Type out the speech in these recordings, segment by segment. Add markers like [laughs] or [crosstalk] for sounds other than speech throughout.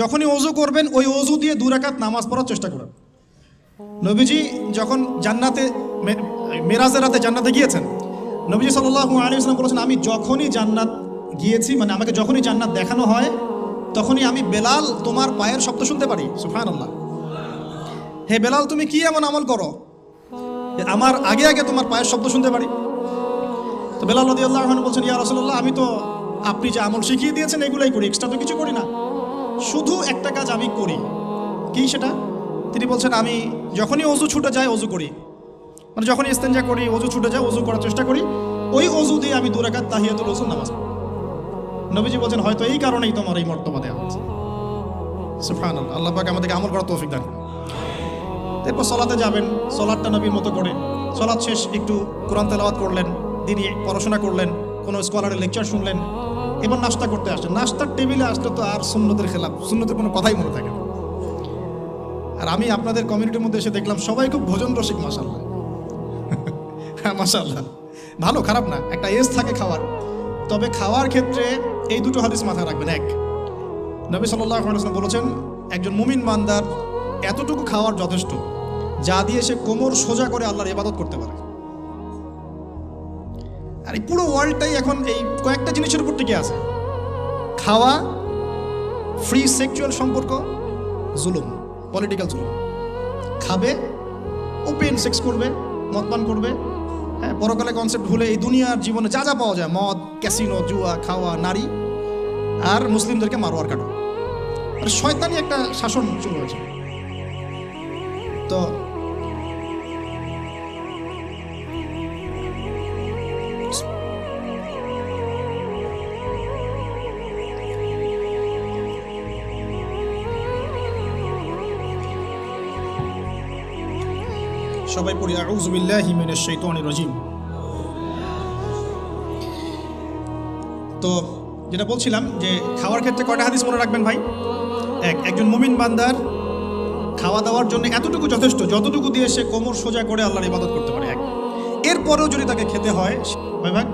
যখনই অজু করবেন, ওই অজু দিয়ে দু রাকাত নামাজ পড়ার চেষ্টা করেন। নবীজি যখন জান্নাতে মেরাজের রাতে জান্নাতে গিয়েছেন, নবীজি সাল্লাল্লাহু আলাইহি ইসলাম বলেছেন, আমি যখনই জান্নাত গিয়েছি মানে আমাকে যখনই জান্নাত দেখানো হয়, তখনই আমি বেলাল তোমার পায়ের শব্দ শুনতে পারি। সুবহানাল্লাহ। হে বেলাল, তুমি কি এমন আমল করো আমার আগে আগে তোমার পায়ের শব্দ শুনতে পারি? তো বেলাল রদি আল্লাহ বলছেন, ইয়া রসল্লাহ আমি তো আপনি যে আমল শিখিয়ে দিয়েছেন, এগুলাই করি, এক্সট্রা তো কিছু করি না। শুধু একটা কাজ আমি করি। কি সেটা? তিনি বলছেন, আমি যখনই অজু ছুটে যায়, অজু করি। মানে যখনই ইস্তেঞ্জা করি, অজু ছুটে যায়, অজু করার চেষ্টা করি, ওই অজু দিয়ে আমি দুরাকাত তাহিয়াতুল রসুল নামাজ। নবীজি বলছেন, হয়তো এই কারণেই তোমার এই মর্তবা দেওয়া হচ্ছে। সুফান আল্লাহ পাক আমাদেরকে আমল করার তৌফিক দান এরপর সলাতে যাবেন সলাটটা নবীর মতো করে। সলাৎ শেষ, একটু কোরআন তেলাওয়াত করলেন দিনই পড়াশোনা করলেন, কোনো স্কলারের লেকচার শুনলেন এবার নাস্তা করতে আসলেন নাস্তার টেবিলে আসলে তো আর সুন্নতের খেলাফ সুন্নতের কোনো কথাই মনে থাকে না। আর আমি আপনাদের কমিউনিটির মধ্যে এসে দেখলাম, সবাই খুব ভোজন রসিক মাসাল্লাহ হ্যাঁ মাসাল্লাহ ভালো, খারাপ না, একটা এজ থাকে খাওয়ার। তবে খাওয়ার ক্ষেত্রে এই দুটো হাদিস মাথায় রাখবেন। এক, নবী সাল্লাহ বলেছেন, একজন মুমিন বান্দার এতটুকু খাওয়ার যথেষ্ট, যা দিয়ে সে কোমর সোজা করে আল্লাহর ইবাদত করতে পারে। আর এই পুরো ওয়ার্ল্ডটাই এখন এই কয়েকটা জিনিসের উপর টিকে আছে। খাওয়া ফ্রি সেক্সুয়াল সম্পর্ক, জুলুম পলিটিক্যাল জুলুম। খাবে ওপেন সেক্স করবে মদপান করবে হ্যাঁ পরকালে কনসেপ্ট ভুলে এই দুনিয়ার জীবনে যা যা পাওয়া যায়, মদ ক্যাসিনো জুয়া, খাওয়া, নারী, আর মুসলিমদেরকে মারোয়ার কাটো। আর শয়তানি একটা শাসন শুরু হয়েছে। তো সবাই পড়ি, আউযু বিল্লাহি মিনাশ শাইতানির রাজিম। তো যেটা বলছিলাম যে খাওয়ার ক্ষেত্রে কয়টা হাদিস মনে রাখবেন ভাই? এক, একজন মুমিন বান্দার খাওয়া দাওয়ার জন্য এতটুকু যথেষ্ট যতটুকু দিয়ে সে কোমর সোজা করে আল্লাহর ইবাদত করতে পারে, এক। এরপরেও যদি তাকে খেতে হয়, কয় ভাগ?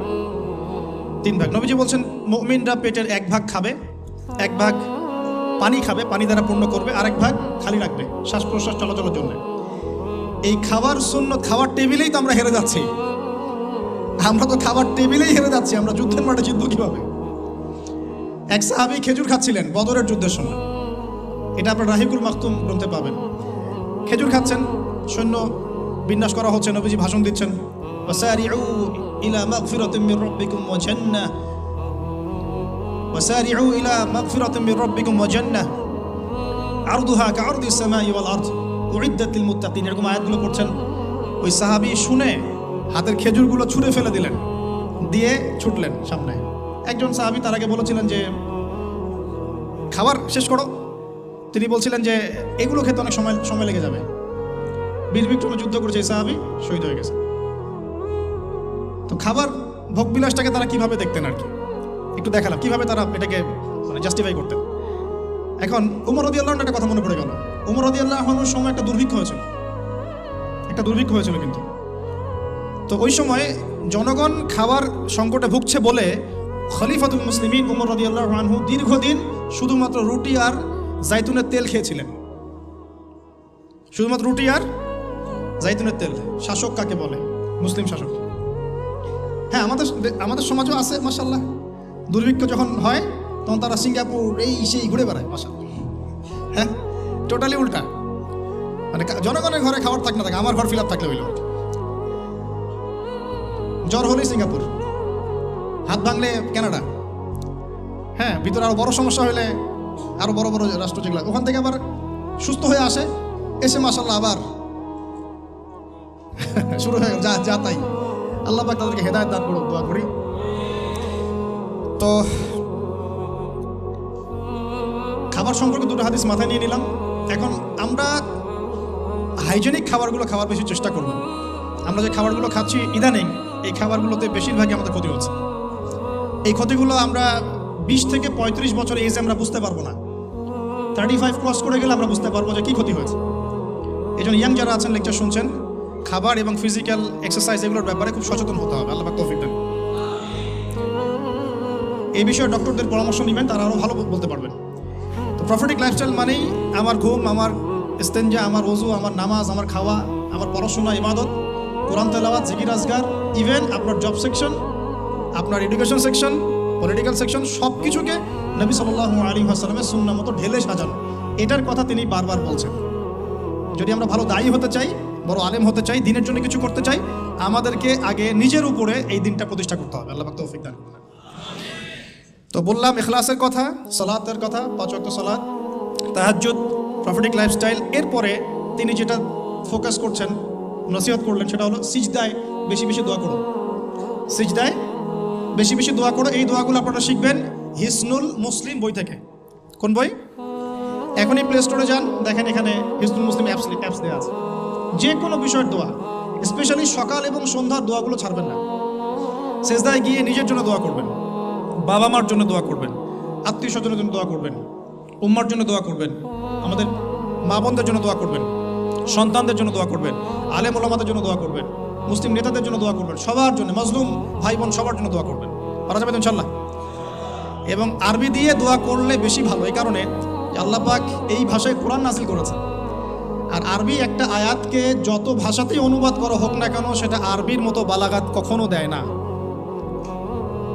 তিন ভাগ। নবীজি বলছেন, মুমিনরা পেটের এক ভাগ খাবে, এক ভাগ পানি খাবে, পানি দ্বারা পূর্ণ করবে, আরেক ভাগ খালি রাখবে শ্বাস প্রশ্বাস চলাচলের জন্য। এই খাবার শূন্য খাবার টেবিলেই তো আমরা হেরে যাচ্ছি আমরা তো খাবার টেবিলেই হেরে যাচ্ছি আমরা যুদ্ধের মাঠে জিতবো কিভাবে এক সাহাবি খেজুর খাচ্ছিলেন বদরের যুদ্ধের সময় এটা আপনার রাহিকুল মাকতুম গ্রন্থে পাবেন খেজুর খাচ্ছেন সৈন্য বিন্যাস করা হচ্ছে নবীজি ভাষণ দিচ্ছেন وسارعوا إلى مغفرة من ربكم وجنة وسارعوا إلى مغفرة من ربكم وجنة عرضها كعرض السماء والأرض উড়িদ্দাতিল মুত্তাকিন, এরকম আয়াতগুলো পড়ছেন। ওই সাহাবি শুনে হাতের খেজুরগুলো ছুঁড়ে ফেলে দিলেন, দিয়ে ছুটলেন সামনে। একজন সাহাবি তার আগে বলেছিলেন যে, খাবার শেষ করো। তিনি বলছিলেন যে, এগুলো খেতে অনেক সময় সময় লেগে যাবে। বীর বিক্রমে যুদ্ধ করেছে এই সাহাবি, শহীদ হয়ে গেছে। তো খাবার ভোগবিলাসটাকে তারা কীভাবে দেখতেন আর কি? একটু দেখালাম, কীভাবে তারা এটাকে মানে জাস্টিফাই করতেন? এখন উমর রদি আল্লাহর একটা কথা মনে পড়ে গেল। উমর রদি আল্লাহর সময় একটা দুর্ভিক্ষ হয়েছিল। একটা দুর্ভিক্ষ হয়েছিল কিন্তু। তো ওই সময় জনগণ খাবার সংকটে ভুগছে বলে খলিফাতুল মুসলিমিন উমর রদি আল্লাহ আনহু দীর্ঘদিন শুধুমাত্র রুটি আর জাইতুনের তেল খেয়েছিলেন। শুধুমাত্র রুটি আর জাইতুনের তেল, শাসক কাকে বলে? মুসলিম শাসক। হ্যাঁ আমাদের আমাদের সমাজও আছে মাসাল্লাহ দুর্ভিক্ষ যখন হয় তখন তারা সিঙ্গাপুর, এই সেই ঘুরে বেড়ায় মাসাল্লাহ হ্যাঁ? টোটালি উল্টা। মানে জনগণের ঘরে খাবার থাক না থাকে, আমার ঘর ফিল আপ থাকলে হইল। জ্বর হলেই সিঙ্গাপুর। হাত ভাঙলে কানাডা হ্যাঁ ভিতরে আরও বড় সমস্যা হলে আরও বড় বড় রাষ্ট্র যেগুলো, ওখান থেকে আবার সুস্থ হয়ে আসে। এসে মাসাল্লাহ আবার [laughs] শুরু হয়ে যা যা তাই। আল্লাহ তাদেরকে হেদায়ত দান করুক, দোয়া করি। তো খাবার সম্পর্কে দুটো হাদিস মাথায় নিয়ে নিলাম। এখন আমরা হাইজেনিক খাবারগুলো খাওয়ার বেশি চেষ্টা করব। আমরা যে খাবারগুলো খাচ্ছি ইদানিং, এই খাবারগুলোতে বেশিরভাগই আমাদের ক্ষতি হচ্ছে। এই ক্ষতিগুলো আমরা বিশ থেকে পঁয়ত্রিশ বছর এজে আমরা বুঝতে পারব না। থার্টি ফাইভ ক্রস করে গেলে আমরা বুঝতে পারব যে কী ক্ষতি হয়েছে। এই জন্য ইয়াং যারা আছেন লেকচার শুনছেন, খাবার এবং ফিজিক্যাল এক্সারসাইজ এগুলোর ব্যাপারে খুব সচেতন হতে হবে। আল্লাহ তৌফিক দেন। এই বিষয়ে ডক্টরদের পরামর্শ নেবেন, তারা আরও ভালো বলতে পারবেন। প্রফিটিক লাইফস্টাইল মানেই আমার ঘুম, আমার ইস্তেঞ্জা, আমার ওজু আমার নামাজ, আমার খাওয়া, আমার পড়াশোনা, ইবাদত, কোরআন তেলাওয়াত, জিকির আজগার ইভেন আপনার জব সেকশন আপনার এডুকেশন সেকশন পলিটিক্যাল সেকশন সব কিছুকে নবী সাল্লাহ আলী হাসালামের সুন্না মতো ঢেলে সাজানো। এটার কথা তিনি বারবার বলছেন। যদি আমরা ভালো দায়ী হতে চাই, বড় আলেম হতে চাই, দিনের জন্য কিছু করতে চাই, আমাদেরকে আগে নিজের উপরে এই দিনটা প্রতিষ্ঠা করতে হবে। আল্লাহ তৌফিক দান তো বললাম এখলাসের কথা, সালাতের কথা, পাঁচ ওয়াক্ত সালাত, তাহাজ্জুদ প্রফিটিক লাইফস্টাইল এরপরে তিনি যেটা ফোকাস করছেন, নসিহত করলেন, সেটা হলো সিজদায় বেশি বেশি দোয়া করুন। সিজদায় বেশি বেশি দোয়া করো, এই দোয়াগুলো আপনারা শিখবেন হিসনুল মুসলিম বই থেকে। কোন বই? এখনই প্লে স্টোরে যান, দেখেন এখানে হিসনুল মুসলিম অ্যাপস অ্যাপস দেওয়া আছে। যে কোনো বিষয়ের দোয়া স্পেশালি সকাল এবং সন্ধ্যার দোয়াগুলো ছাড়বেন না। সেজদায় গিয়ে নিজের জন্য দোয়া করবেন। বাবা মার জন্য দোয়া করবেন আত্মীয় স্বজনের জন্য দোয়া করবেন, উম্মার জন্য দোয়া করবেন, আমাদের মা বোনদের জন্য দোয়া করবেন, সন্তানদের জন্য দোয়া করবেন, আলেম ওলামাদের জন্য দোয়া করবেন, মুসলিম নেতাদের জন্য দোয়া করবেন, সবার জন্য, মজলুম ভাই বোন সবার জন্য দোয়া করবেন। পারা যাবে ইনশাল্লাহ এবং আরবি দিয়ে দোয়া করলে বেশি ভালো, এই কারণে আল্লাহ পাক এই ভাষায় কোরআন নাজিল করেছে আর আরবি একটা আয়াতকে যত ভাষাতেই অনুবাদ করা হোক না কেন, সেটা আরবির মতো বালাগাত কখনো দেয় না।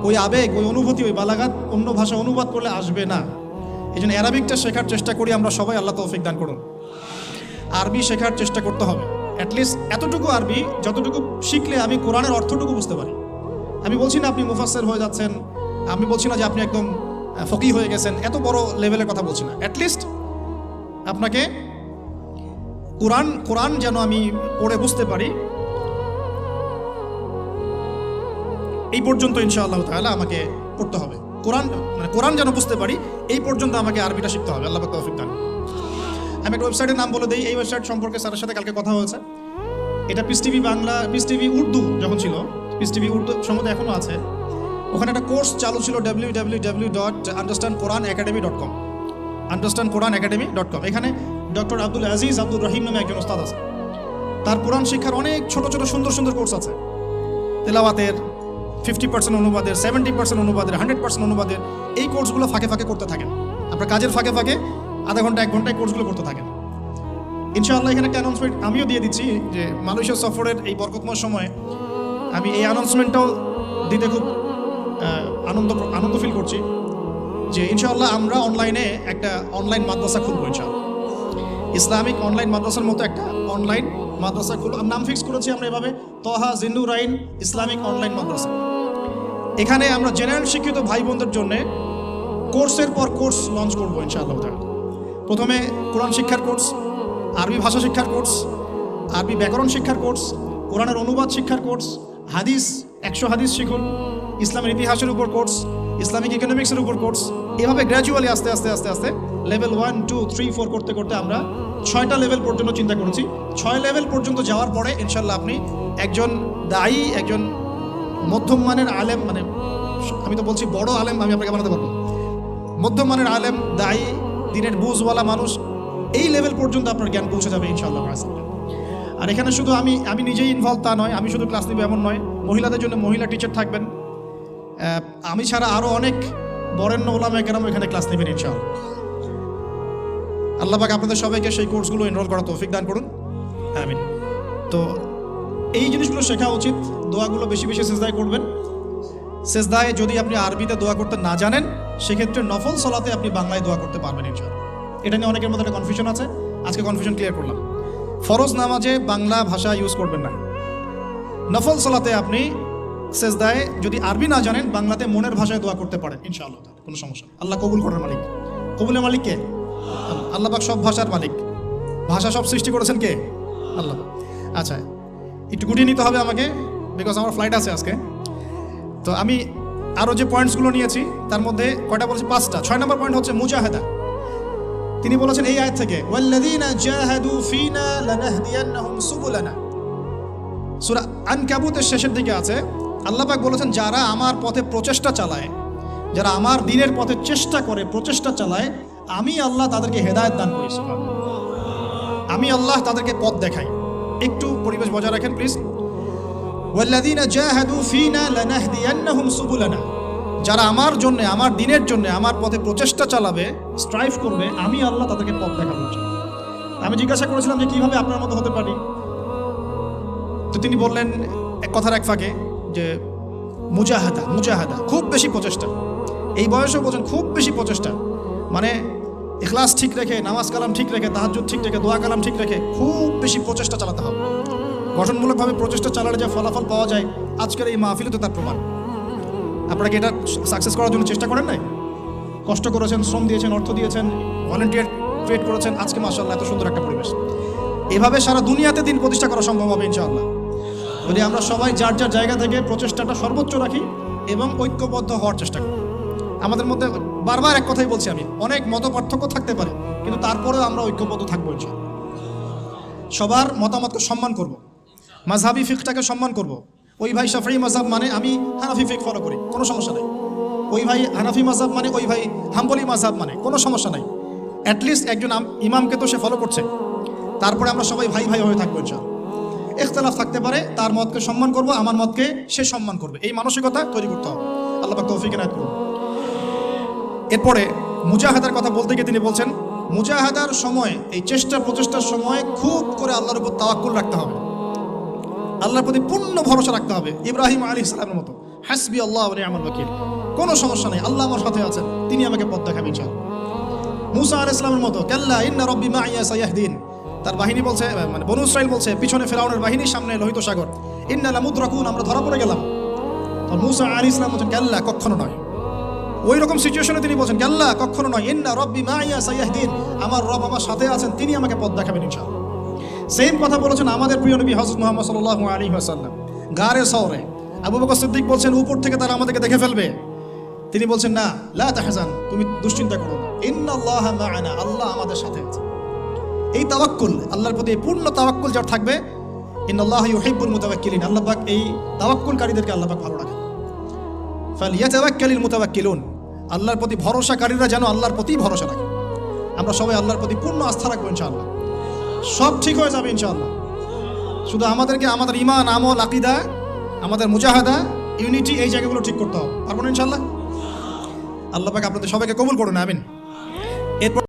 ওই আবেগ, ওই অনুভূতি, ওই বালাগাত অন্য ভাষা অনুবাদ করলে আসবে না। এই জন্য অ্যারাবিকটা শেখার চেষ্টা করি আমরা সবাই, আল্লাহ তৌফিক দান করুন। আরবি শেখার চেষ্টা করতে হবে। অ্যাটলিস্ট এতটুকু আরবি, যতটুকু শিখলে আমি কোরআনের অর্থটুকু বুঝতে পারি। আমি বলছি না আপনি মুফাসের হয়ে যাচ্ছেন, আমি বলছি না যে আপনি একদম ফকি হয়ে গেছেন, এত বড় লেভেলের কথা বলছি না। অ্যাটলিস্ট আপনাকে কোরআন কোরআন যেন আমি পড়ে বুঝতে পারি। এই পর্যন্ত ইনশাআল্লাহ তাহলে আমাকে পড়তে হবে। কোরআন মানে কোরআন যেন বুঝতে পারি, এই পর্যন্ত আমাকে আরবিটা শিখতে হবে। আল্লাহ তৌফিক দান আমি একটা ওয়েবসাইটের নাম বলে দিই। এই ওয়েবসাইট সম্পর্কে স্যারের সাথে কালকে কথা হয়েছে। এটা peace TV Bangla peace TV Urdu যখন ছিল পিস টিভি উর্দু সম্বন্ধে এখনও আছে। ওখানে একটা কোর্স চালু ছিল W W W dot understand Quran academy dot com understand Quran academy dot com এখানে ডক্টর আব্দুল আজিজ আব্দুল রহিম নামে একজন ওস্তাদ আছে। তার কোরআন শিক্ষার অনেক ছোট ছোট, সুন্দর সুন্দর কোর্স আছে। তেলাওয়াতের ফিফটি পার্সেন্ট অনুবাদের সেভেন্টি পার্সেন্ট অনুবাদের হান্ড্রেড পার্সেন্ট অনুবাদের এই কোর্সগুলো ফাঁকে ফাঁকে করতে থাকেন। আপনার কাজের ফাঁকে ফাঁকে আধা ঘণ্টা, এক ঘন্টায় কোর্সগুলো করতে থাকেন। ইনশাআল্লাহ এখানে একটা অ্যানাউন্সমেন্ট আমিও দিয়ে দিচ্ছি যে মালয়েশিয়া সফরের এই বরকতময় সময়ে আমি এই অ্যানাউন্সমেন্টটাও দিতে খুব আনন্দ আনন্দ ফিল করছি যে ইনশাআল্লাহ আমরা অনলাইনে একটা অনলাইন মাদ্রাসা খুলবো ইনশাআল্লাহ। ইসলামিক অনলাইন মাদ্রাসার মতো একটা অনলাইন মাদ্রাসা খুলব। নাম ফিক্স করেছি আমরা এভাবে, তহা আইন ইসলামিক অনলাইন মাদ্রাসা। এখানে আমরা জেনারেল শিক্ষিত ভাই বোনদের জন্যে কোর্সের পর কোর্স লঞ্চ করব ইনশাআল্লাহ। প্রথমে কোরআন শিক্ষার কোর্স আরবি ভাষা শিক্ষার কোর্স আরবি ব্যাকরণ শিক্ষার কোর্স কোরআনের অনুবাদ শিক্ষার কোর্স হাদিস, একশো হাদিস শিখুন, ইসলামের ইতিহাসের উপর কোর্স ইসলামিক ইকোনমিক্সের উপর কোর্স এভাবে গ্র্যাজুয়ালি আস্তে আস্তে আস্তে আস্তে level one two three four করতে করতে আমরা ছয়টা লেভেল পর্যন্ত চিন্তা করেছি ছয় লেভেল পর্যন্ত যাওয়ার পরে ইনশাল্লাহ আপনি একজন দায়ী, একজন মধ্যম মানের আলেম মানে আমি তো বলছি বড় আলেম, আমি আপনাকে বানাতে পারব। মধ্যম মানের আলেম, দায়ী, দিনের বুঝওয়ালা মানুষ, এই লেভেল পর্যন্ত আপনার জ্ঞান পৌঁছে যাবে ইনশাআল্লাহ আর এখানে শুধু আমি আমি নিজেই ইনভলভ তা নয়, আমি শুধু ক্লাস নিব এমন নয়, মহিলাদের জন্য মহিলা টিচার থাকবেন। আমি ছাড়া আরও অনেক বরেণ্য ওলামা কেরাম এখানে ক্লাস নেবেন ইনশাআল্লাহ। আল্লাহ আপনাদের সবাইকে সেই কোর্সগুলো এনরোল করা তৌফিক দান করুন। আমিন। তো এই জিনিসগুলো শেখা উচিত। দোয়াগুলো বেশি বেশি সেজদায় করবেন। সেজদায় যদি আপনি আরবিতে দোয়া করতে না জানেন, সেক্ষেত্রে নফল সলাতে আপনি বাংলায় দোয়া করতে পারবেন ইনশাআল্লাহ। এটা নিয়ে অনেকের মধ্যে একটা কনফিউশন আছে। আজকে কনফিউশন ক্লিয়ার করলাম। ফরজ নামাজে বাংলা ভাষা ইউজ করবেন না। নফল সলাতে আপনি সেজদায় যদি আরবি না জানেন, বাংলাতে মনের ভাষায় দোয়া করতে পারেন ইনশাআল্লাহ কোনো সমস্যা আল্লাহ কবুল করার মালিক। কবুলের মালিক কে? আল্লাহ। সব ভাষার মালিক। ভাষা সব সৃষ্টি করেছেন কে? আল্লাহ। আচ্ছা একটু গুটিয়ে নিতে হবে আমাকে বিকজ আমার ফ্লাইট আছে আজকে। তো আমি আরও যে পয়েন্টসগুলো নিয়েছি, তার মধ্যে কয়টা বলেছি? পাঁচটা। ছয় নম্বর পয়েন্ট হচ্ছে মুজাহেদা। তিনি বলেছেন এই আয়াত থেকে, ওয়াল্লাযীনা আনকাবুতের শেষের দিকে আছে, আল্লাহ পাক বলেছেন, যারা আমার পথে প্রচেষ্টা চালায়, যারা আমার দিনের পথে চেষ্টা করে প্রচেষ্টা চালায়, আমি আল্লাহ তাদেরকে হেদায়েত দান করি আমি আল্লাহ তাদেরকে পথ দেখাই। একটু পরিবেশ বজায় রাখেন প্লিজ ওয়াল্লাযীনা জাহাদু ফিনা লানাহদিয়ান্নাহুম সুবুলানা। যারা আমার জন্য, আমার দিনের জন্য, আমার পথে প্রচেষ্টা চালাবে স্ট্রাইভ করবে, আমি আল্লাহ তাদেরকে পথ দেখাবো। আমি জিজ্ঞাসা করেছিলাম যে কীভাবে আপনার মতো হতে পারি। তো তিনি বললেন, এক কথার এক ফাঁকে, যে মুজাহাদা মুজাহাদা, খুব বেশি প্রচেষ্টা। এই বয়সেও বলছেন, খুব বেশি প্রচেষ্টা। মানে ইখলাস ঠিক রেখে, নামাজ কালাম ঠিক রেখে তাহাজুদ ঠিক রেখে, দোয়া কালাম ঠিক রেখে খুব বেশি প্রচেষ্টা চালাতে হবে। গঠনমূলকভাবে প্রচেষ্টা চালালে যে ফলাফল পাওয়া যায়, আজকের এই মাহফিলে তো তার প্রমাণ। আপনারা কি এটা সাকসেস করার জন্য চেষ্টা করেন নাই? কষ্ট করেছেন, শ্রম দিয়েছেন, অর্থ দিয়েছেন ভলেন্টিয়ার ক্রিয়েট করেছেন, আজকে মাসাল্লাহ এত সুন্দর একটা পরিবেশ। এভাবে সারা দুনিয়াতে দিন প্রতিষ্ঠা করা সম্ভব হবে ইনশাআল্লাহ। যদি আমরা সবাই যার যার জায়গা থেকে প্রচেষ্টাটা সর্বোচ্চ রাখি এবং ঐক্যবদ্ধ হওয়ার চেষ্টা করি। আমাদের মধ্যে বারবার এক কথাই বলছি আমি, অনেক মত পার্থক্য থাকতে পারে, কিন্তু তারপরেও আমরা ঐক্যবদ্ধ থাকব সবার মতামতকে সম্মান করব। মাঝহাবি ফিকটাকে সম্মান করব। ওই ভাই শাফি মাঝহাব মানে আমি হানাফি ফিক ফলো করি, কোনো সমস্যা নাই। ওই ভাই হানাফি মাঝহাব মানে ওই ভাই হাম্বলি মাঝহাব মানে কোনো সমস্যা নাই। অ্যাটলিস্ট একজন ইমামকে তো সে ফলো করছে। তারপরে আমরা সবাই ভাই ভাই হয়ে থাকব ইনশাআল্লাহ। ইখতলাফ থাকতে পারে, তার মতকে সম্মান করব, আমার মতকে সে সম্মান করবে। এই মানসিকতা তৈরি করতে হবে। আল্লাহ তৌফিক এনায়েত করুন। এরপরে মুজাহাদার কথা বলতে গিয়ে তিনি বলছেন, মুজাহাদার সময়, এই চেষ্টা প্রচেষ্টার সময় খুব করে আল্লাহর উপর তাওয়াক্কুল রাখতে হবে। আল্লাহর প্রতি পূর্ণ ভরসা রাখতে হবে, ইব্রাহিম আলী ইসলামের মতো। হাসবি আল্লাহ আমার ওয়াকিল। কোনো সমস্যা নেই, আল্লাহ আমার সাথে আছেন, তিনি আমাকে পথ দেখাবেন ইনশাআল্লাহ। মুসা আল ইসলামের মতো, কাল্লা ইন্না রব্বি মা ইয়া সাইয়াহদিন তার বাহিনী বলছে মানে বনু ইসরাইল বলছে, পিছনে ফেরাউনের বাহিনীর সামনে লোহিত সাগর। ইন্না লামুদ্রাকুন, আমরা ধরা পড়ে গেলাম। তো মুসা আলী ইসলাম বলছেন কাল্লা কখনো নয়। ওই রকম সিচুয়েশনে তিনি বলছেন কাল্লা কখনো নয়। ইন্না রব্বি মা ইয়া সাইয়াহদিন। আমার রব আমার সাথে আছেন, তিনি আমাকে পথ দেখাবেন ইনশাআল্লাহ। সেম কথা বলেছেন আমাদের প্রিয় নবী হজরত মোহাম্মদ সাল্লাল্লাহু আলাইহি ওয়াসাল্লাম। গারে শহরে আবু বকর সিদ্দিক বলছেন, উপর থেকে তারা আমাদেরকে দেখে ফেলবে। তিনি বলছেন, না, লা তাহজান, তুমি দুশ্চিন্তা করো না। ইন্নাল্লাহা মা'ানা, আল্লাহ আমাদের সাথে আছে। এই তাওয়াক্কুল, আল্লাহর প্রতি পূর্ণ তাওয়াক্কুল যার থাকবে, ইন্নাল্লাহা ইউহিব্বুল মুতাওয়াক্কিলিন। আল্লাহ পাক এই তাওয়াক্কুলকারীদেরকে আল্লাহ পাক ভালো রাখেন। ফালিয়াতাওয়াক্কালিল মুতাওয়াক্কিলুন। আল্লাহর প্রতি ভরসাকারীরা যেন আল্লাহর প্রতি ভরসা রাখে। আমরা সবাই আল্লাহর প্রতি পূর্ণ আস্থা রাখব ইনশাআল্লাহ। সব ঠিক হয়ে যাবে ইনশাআল্লাহ। শুধু আমাদেরকে আমাদের ইমান আমল, আকিদা, আমাদের মুজাহাদা, ইউনিটি এই জায়গাগুলো ঠিক করতে হবে। পারব না ইনশাআল্লাহ? আল্লাহ পাকে আপনাদের সবাইকে কবুল করুন, আমিন। এরপর